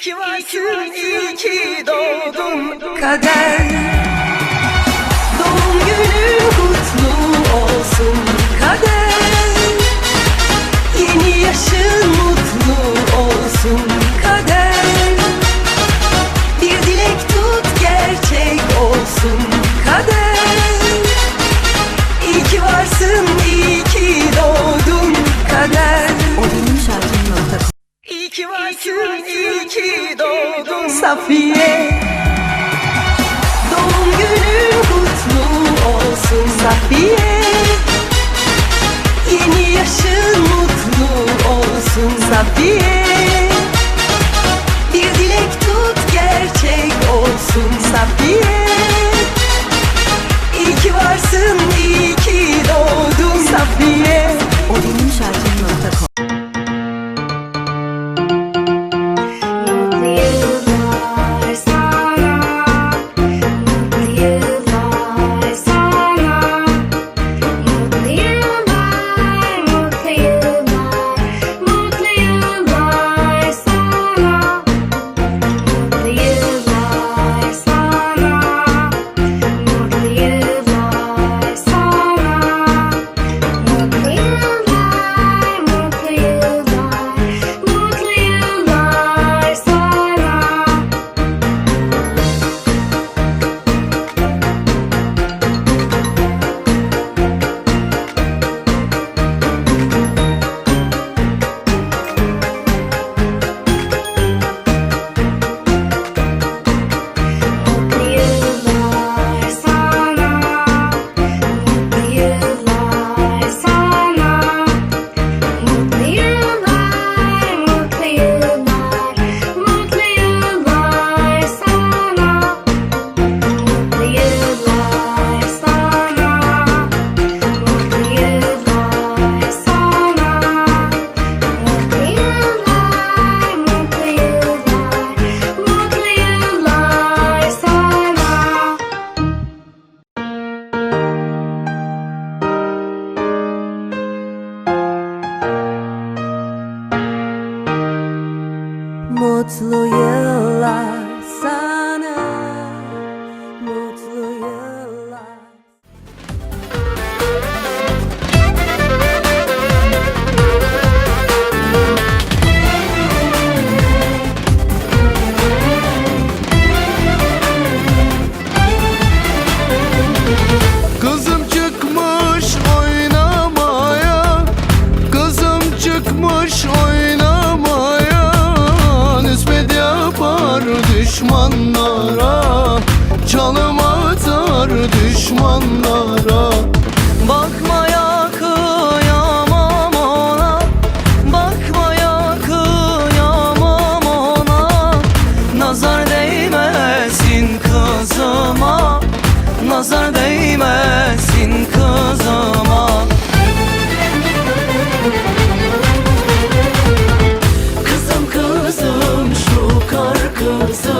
ki varsın, iyi ki doğdum kader. Doğum günün kutlu olsun. Kader. Yeni yaşın mutlu Safiye. Doğum günün kutlu olsun Safiye. Yeni yaşın mutlu olsun Safiye. 我自落来。bakar kızım.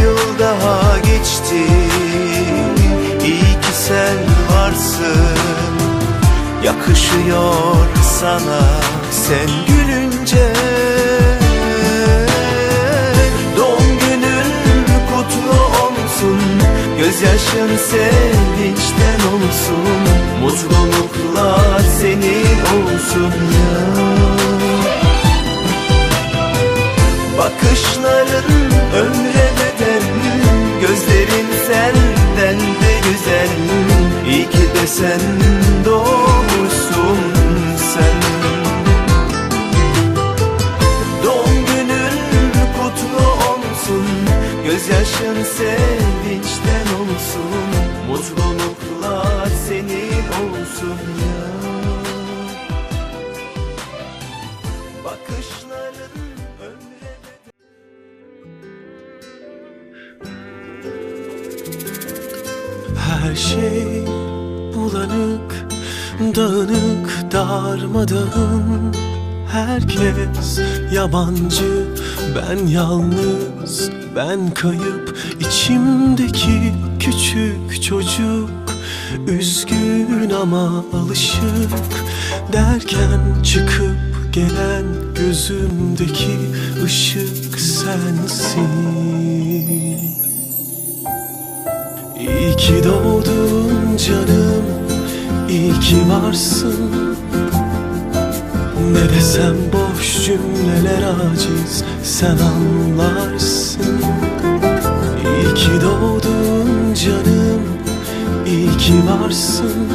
yıl daha geçti. İyi ki sen varsın. Yakışıyor sana sen gülünce. Doğum günün kutlu olsun. Gözyaşın sevinçten olsun. Mutluluklar senin olsun ya Bakışların ömre Gözlerin senden de güzel. İyi ki de sen doğmuşsun sen. Doğum günün kutlu olsun. Gözyaşın sevinçten Her şey bulanık, dağınık, darmadağın. Herkes yabancı, ben yalnız, ben kayıp. İçimdeki küçük çocuk Üzgün ama alışık. Derken çıkıp gelen gözümdeki ışık sensin ki doğdun canım, iyi ki varsın. Ne desem boş cümleler aciz, sen anlarsın. İyi ki doğdun canım, iyi ki varsın.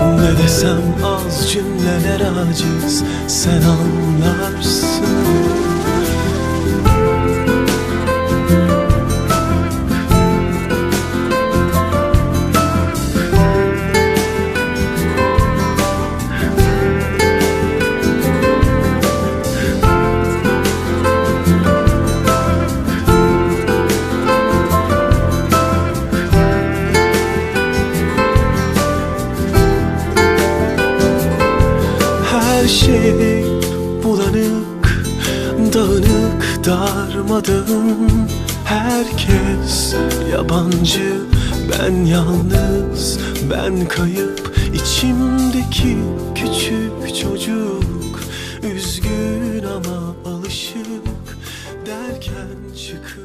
Ne desem az cümleler aciz, sen anlarsın dağınık, darmadağın. Herkes yabancı, ben yalnız, ben kayıp içimdeki küçük çocuk. Üzgün ama alışık derken çıkıp